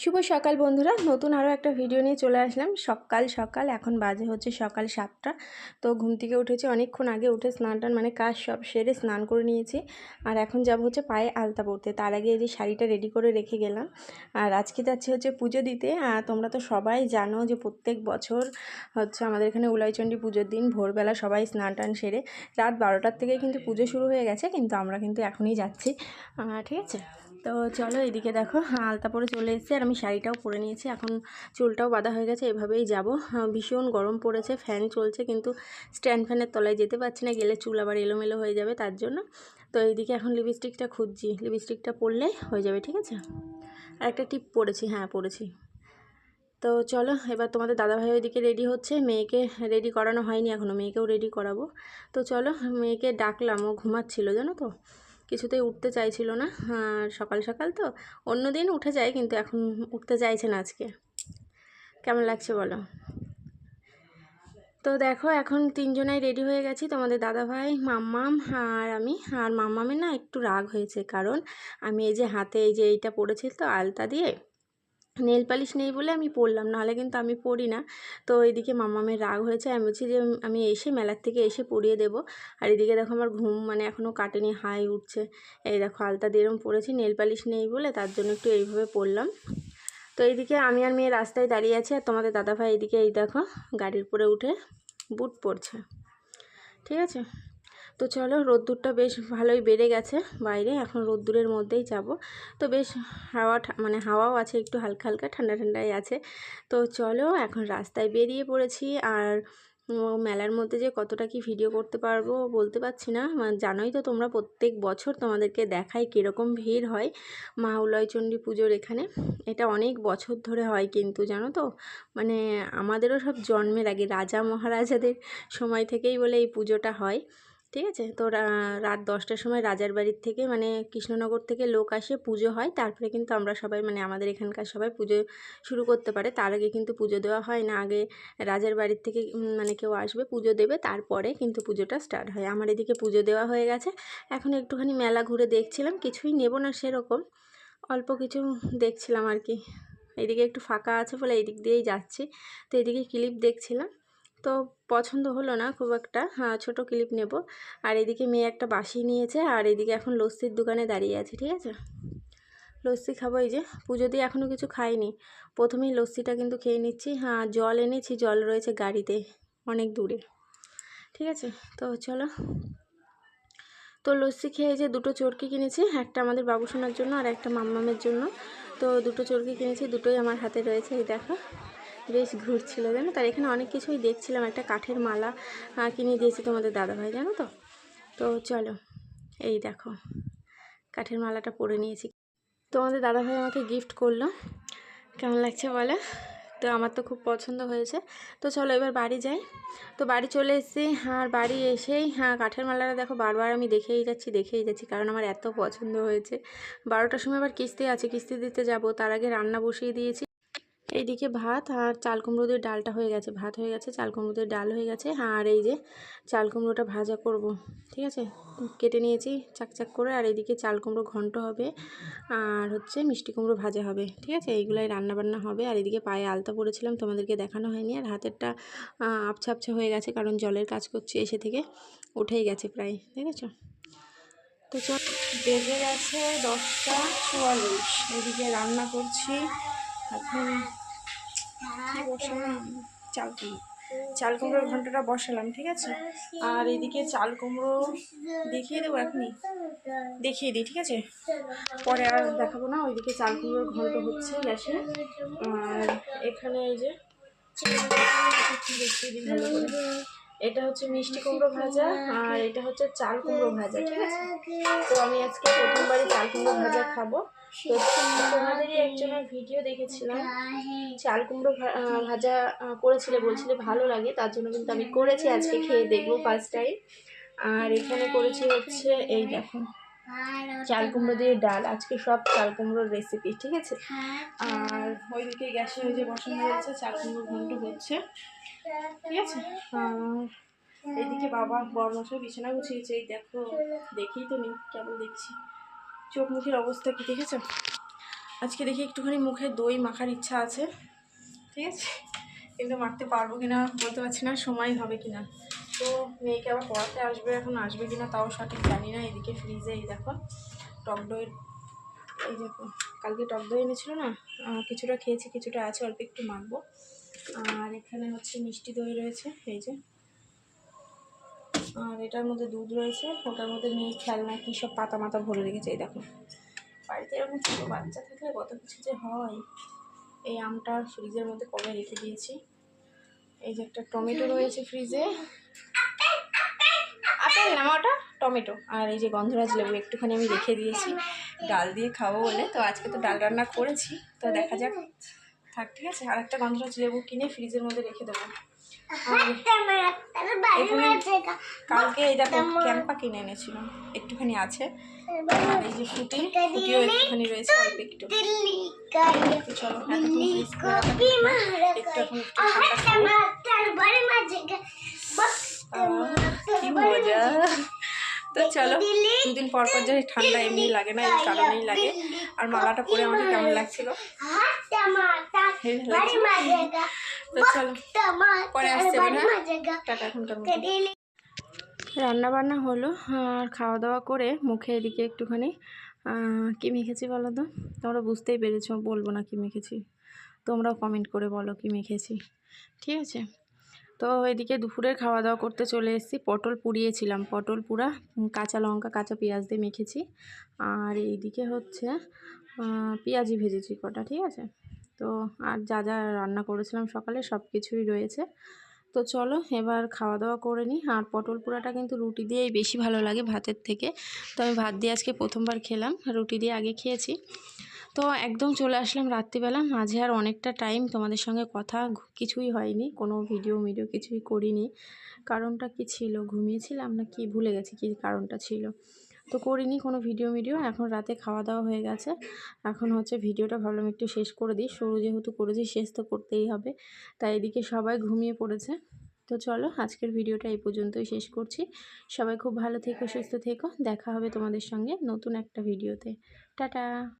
শুভ সকাল বন্ধুরা। নতুন আরও একটা ভিডিও নিয়ে চলে আসলাম। সকাল সকাল, এখন বাজে হচ্ছে সকাল সাতটা। তো ঘুম থেকে উঠেছি, অনেকক্ষণ আগে উঠে স্নান টান মানে কাজ সব সেরে স্নান করে নিয়েছি। আর এখন যাব হচ্ছে পায়ে আলতা পড়তে তার আগে এই যে শাড়িটা রেডি করে রেখে গেলাম। আর আজকে যাচ্ছি হচ্ছে পুজো দিতে। আর তোমরা তো সবাই জানো যে প্রত্যেক বছর হচ্ছে আমাদের এখানে উলাইচণ্ডী পুজোর দিন, ভোরবেলা সবাই স্নান টান সেরে রাত বারোটার থেকে কিন্তু পুজো শুরু হয়ে গেছে। কিন্তু আমরা কিন্তু এখনই যাচ্ছি। ঠিক আছে? তো চলো এদিকে দেখো, আলতা পরে চলে এসেছে। আর আমি শাড়িটাও পরে নিয়েছি। এখন চুলটাও বাঁধা হয়ে গেছে, এভাবেই যাব। ভীষণ গরম পড়েছে, ফ্যান চলছে, কিন্তু স্ট্যান্ড ফ্যানের তলায় যেতে পারছি না, গেলে চুল আবার এলোমেলো হয়ে যাবে তার জন্য। তো এইদিকে এখন লিপস্টিকটা খুঁজছি, লিপস্টিকটা পরলে হয়ে যাবে, ঠিক আছে? আর একটা টিপ পরেছি হ্যাঁ পরেছি। তো চলো, এবার তোমাদের দাদাভাই ওইদিকে রেডি হচ্ছে, মেয়েকে রেডি করানো হয়নি এখনও মেয়েকেও রেডি করাবো। তো চলো, মেয়েকে ডাকলাম, ও ঘুমাচ্ছিল, জানো তো? কিছুতেই উঠতে চাইছিল না সকাল সকাল তো, অন্য দিন উঠে যায় কিন্তু এখন উঠতে চাইছে না আজকে। কেমন লাগছে বলো? তো দেখো, এখন তিনজনাই রেডি হয়ে গেছি, তোমাদের দাদাভাই, মাম্মাম আর আমি। আর মাম্মামের না একটু রাগ হয়েছে, কারণ আমি এই যে হাতে এই যে এইটা পড়েছি তো আলতা দিয়ে নেল পালিশ নেই বলে আমি পরলাম, নাহলে কিন্তু আমি পরি না। তো এদিকে মামামের রাগ হয়েছে, আমি বলছি যে, আমি এসে মেলার থেকে এসে পরিয়ে দেবো। আর এদিকে দেখো আমার ঘুম মানে এখনও কাটেনি, হাই উঠছে। এই দেখো আলতা দিয়ে এরম নেল পালিশ নেই বলে তার জন্য একটু এইভাবে পরলাম। তো এইদিকে আমি আর মেয়ে রাস্তায় দাঁড়িয়ে আছি, আর তোমাদের দাদাভাই এইদিকে এই দেখো গাড়ির উপরে উঠে বুট পরছে। ঠিক আছে? তো চলো রোদ্দুরটা বেশ ভালোই বেড়ে গেছে বাইরে, এখন রোদ্দুরের মধ্যেই যাব। তো বেশ হাওয়া মানে হাওয়াও আছে, একটু হালকা হালকা, ঠান্ডা ঠান্ডাই আছে। তো চলো এখন রাস্তায় বেরিয়ে পড়েছি আর মেলার মধ্যে যে কতটা কি ভিডিও করতে পারব বলতে পারছি না। জানোই তো তোমরা প্রত্যেক বছর তোমাদেরকে দেখাই কীরকম ভিড় হয় মা উলয়চণ্ডী পুজোর এখানে। এটা অনেক বছর ধরে হয় কিন্তু, জানো তো? মানে আমাদেরও সব জন্মের আগে, রাজা মহারাজাদের সময় থেকেই বলে এই পুজোটা হয়। ঠিক আছে? তো রাত দশটার সময় রাজার বাড়ির থেকে মানে কৃষ্ণনগর থেকে লোক আসে, পুজো হয়। তারপরে কিন্তু আমরা সবাই মানে আমাদের এখানকার সবাই পুজো শুরু করতে পারে। তার আগে কিন্তু পুজো দেওয়া হয় না। আগে রাজার বাড়ির থেকে মানে কেউ আসবে, পুজো দেবে, তারপরে কিন্তু পুজোটা স্টার্ট হয়। আমার এদিকে পুজো দেওয়া হয়ে গেছে। এখন একটুখানি মেলা ঘুরে দেখছিলাম, কিছুই নেব না সেরকম। অল্প কিছু দেখছিলাম আর কি। এদিকে একটু ফাঁকা আছে বলে এই দিক দিয়েই যাচ্ছি। তো এদিকে ক্লিপ দেখছিলাম। তো পছন্দ হলো না খুব একটা। হ্যাঁ ছোটো ক্লিপ নেব। আর এদিকে মেয়ে একটা বাসি নিয়েছে আর এদিকে এখন লস্যির দোকানে দাঁড়িয়ে আছে, ঠিক আছে? লস্যি খাব এই যে। পুজো দিয়ে এখনও কিছু খাইনি। প্রথমেই লস্যিটা কিন্তু খেয়ে নিচ্ছি। হ্যাঁ জল এনেছি, জল রয়েছে গাড়িতে অনেক দূরে। ঠিক আছে? তো চলো। তো লস্যি খেয়ে যে দুটো চরকি কিনেছি, একটা আমাদের বাবুসোনার জন্য আর একটা মাম্মামের জন্য। তো দুটো চরকি কিনেছি, দুটোই আমার হাতে রয়েছে, এই দেখো। বেশ ঘুরছিল, জানো তার এখানে অনেক কিছুই দেখছিলাম। একটা কাঠের মালা কিনে দিয়েছি তোমাদের দাদাভাই, জানো তো? তো চলো, এই দেখো, কাঠের মালাটা পরে নিয়েছি। তোমাদের দাদাভাই আমাকে গিফট করল। কেমন লাগছে বলো? তো আমার তো খুব পছন্দ হয়েছে। তো চলো এবার বাড়ি যাই। তো বাড়ি চলে এসেছি। আর বাড়ি এসেই হ্যাঁ কাঠের মালাটা দেখো, বারবার আমি দেখেই যাচ্ছি দেখেই যাচ্ছি, কারণ আমার এত পছন্দ হয়েছে। বারোটার সময় আবার কিস্তি আছে, কিস্তি দিতে যাব, তার আগে রান্না বসিয়ে দিয়েছি। এইদিকে ভাত আর চাল কুমড়ো দিয়ে ডালটা হয়ে গেছে। ভাত হয়ে গেছে চাল কুমড়ো দিয়ে ডাল হয়ে গেছে। আর এই যে চাল কুমড়োটা ভাজা করব ঠিক আছে? কেটে নিয়েছি চাকচাক করে। আর এইদিকে চাল কুমড়ো ঘন্ট হবে আর হচ্ছে মিষ্টি কুমড়ো ভাজা হবে ঠিক আছে? এইগুলাই রান্না বান্না হবে। আর এদিকে পায়ে আলতা পরেছিলাম তোমাদেরকে দেখানো হয়নি। আর হাতেরটা আহ, আবছা আবছা হয়ে গেছে কারণ জলের কাজ করছি এসে থেকে উঠেই গেছে প্রায় ঠিক আছে তো চল বেজে গেছে দশটা চুয়াল্লিশ। এদিকে রান্না করছি। চাল কুমড়ো। চাল কুমড়োর ঘন্টাটা বসালাম, ঠিক আছে? আর এদিকে চাল কুমড়ো দেখিয়ে দেবো এখনই। দেখিয়ে দিই, ঠিক আছে? পরে আর দেখাবো না, ওইদিকে চাল কুমড়োর ঘন্ট হচ্ছে গ্যাসে। আর এখানে এই যে দেখিয়ে দিই ভালো করে এটা হচ্ছে মিষ্টি কুমড়ো ভাজা আর এটা হচ্ছে চাল কুমড়ো ভাজা ঠিক আছে? তো আমি আজকে প্রথমবারই চাল কুমড়ো ভাজা খাব। তো তোমাদেরই একজনের ভিডিও দেখেছিলাম। চাল কুমড়ো ভাজা করেছিলে বলছিলে ভালো লাগে তার জন্য কিন্তু আমি করেছি আজকে খেয়ে দেখব ফার্স্ট টাইম আর এখানে করেছি হচ্ছে এই দেখো। চাল কুমড়ো দিয়ে ডাল। আজকে সব চাল কুমড়োর রেসিপি ঠিক আছে? আর ওইদিকে গ্যাসে ওই যে বসানো হয়েছে চাল কুমড়ো ঘন্ট হচ্ছে। ঠিক আছে? আর এইদিকে বাবা, বরমশাই বিছানা গুছিয়েছে। এই দেখো, দেখেই তো নি, কেমন দেখছি। চোখ মুখের অবস্থা কি দেখেছ আজকে দেখি একটুখানি মুখে দই মাখার ইচ্ছা আছে। ঠিক আছে? কিন্তু মাখতে পারব কিনা বলতে পারছি না, সময় হবে কিনা। তো মেয়েকে আবার পড়াতে আসবে, এখন আসবে কিনা তাও সঠিক জানি না, এদিকে ফ্রিজে এই দেখো। টক দইয়ের এই দেখো, কালকে টক দই এনেছিল না? কিছুটা খেয়েছি, কিছুটা আছে, অল্প একটু মাখবো। আর এখানে হচ্ছে মিষ্টি দই রয়েছে, এই যে। আর এটার মধ্যে দুধ রয়েছে, ওটার মধ্যে মেয়ে খেলনা, কী সব পাতা মাতা ভরে রেখেছে, এই দেখো। বাড়িতে এরকম ছোটো বাচ্চা থাকলে কত কিছু যে হয়। এই আমটা ফ্রিজের মধ্যে কবে রেখে দিয়েছি? এই যে একটা টমেটো রয়েছে ফ্রিজে। আপেল না, ওটা টমেটো। আর এই যে গন্ধরাজ লেবু, একটুখানি আমি রেখে দিয়েছি। ডাল দিয়ে খাব বলে। তো আজকে তো ডাল রান্না করেছি। তো দেখা যাক। থাক, ঠিক আছে। আর একটা গন্ধরাজ লেবু কিনে ফ্রিজের মধ্যে রেখে দেবো। কালকে এই দেখো ক্যাম্পা কিনে এনেছিলাম একটুখানি আছে। এই যে ফুটি ফুটিও একটুখানি রয়েছে অল্প একটু। তো চলো একটু এখন কি মজা। তো দুদিন পর পর যে ঠান্ডা এমনি লাগে না এই কারণেই লাগে। আর মালাটা পরে আমাকে কেমন লাগছিল। তো চলো পরে আসছে? টাটা এখনকার রান্না বান্না হলো আর খাওয়া দাওয়া করে মুখে এদিকে একটুখানি কি মেখেছি বলো তো? তোমরা বুঝতেই পেরেছ বলব না কি মেখেছি। তোমরাও কমেন্ট করে বলো কি মেখেছি। ঠিক আছে? তো এদিকে দুপুরের খাওয়া দাওয়া করতে চলে এসেছি পটল পুড়িয়েছিলাম। পটল পুরা কাঁচা লঙ্কা কাঁচা পেঁয়াজ দিয়ে মেখেছি। আর এইদিকে হচ্ছে পেঁয়াজি ভেজেছি কটা ঠিক আছে? তো আর যা যা রান্না করেছিলাম সকালে সব কিছুই রয়েছে। তো চলো এবার খাওয়া দাওয়া করে নিই। আর পটল পোড়াটা কিন্তু রুটি দিয়েই বেশি ভালো লাগে ভাতের থেকে। তো আমি ভাত দিয়ে আজকে প্রথমবার খেলাম, রুটি দিয়ে আগে খেয়েছি। তো একদম চলে আসলাম রাত্রিবেলা। মাঝে আর অনেকটা টাইম তোমাদের সঙ্গে কথা কিছুই হয়নি। কোনো ভিডিও ভিডিও কিছুই করিনি। কারণটা কি ছিল? ঘুমিয়েছিলাম না কি? ভুলে গেছি কি কারণটা ছিল। তো করিনি কোনো ভিডিও ভিডিও এখন রাতে খাওয়া দাওয়া হয়ে গেছে। এখন হচ্ছে ভিডিওটা ভাবলাম একটু শেষ করে দিই। শুরু যেহেতু করেছি, শেষ তো করতেই হবে। তাই এদিকে সবাই ঘুমিয়ে পড়েছে। তো চলো, আজকের ভিডিওটা এই পর্যন্তই শেষ করছি। সবাই খুব ভালো থেকো, সুস্থ থেকো। দেখা হবে তোমাদের সঙ্গে নতুন একটা ভিডিওতে। টাটা!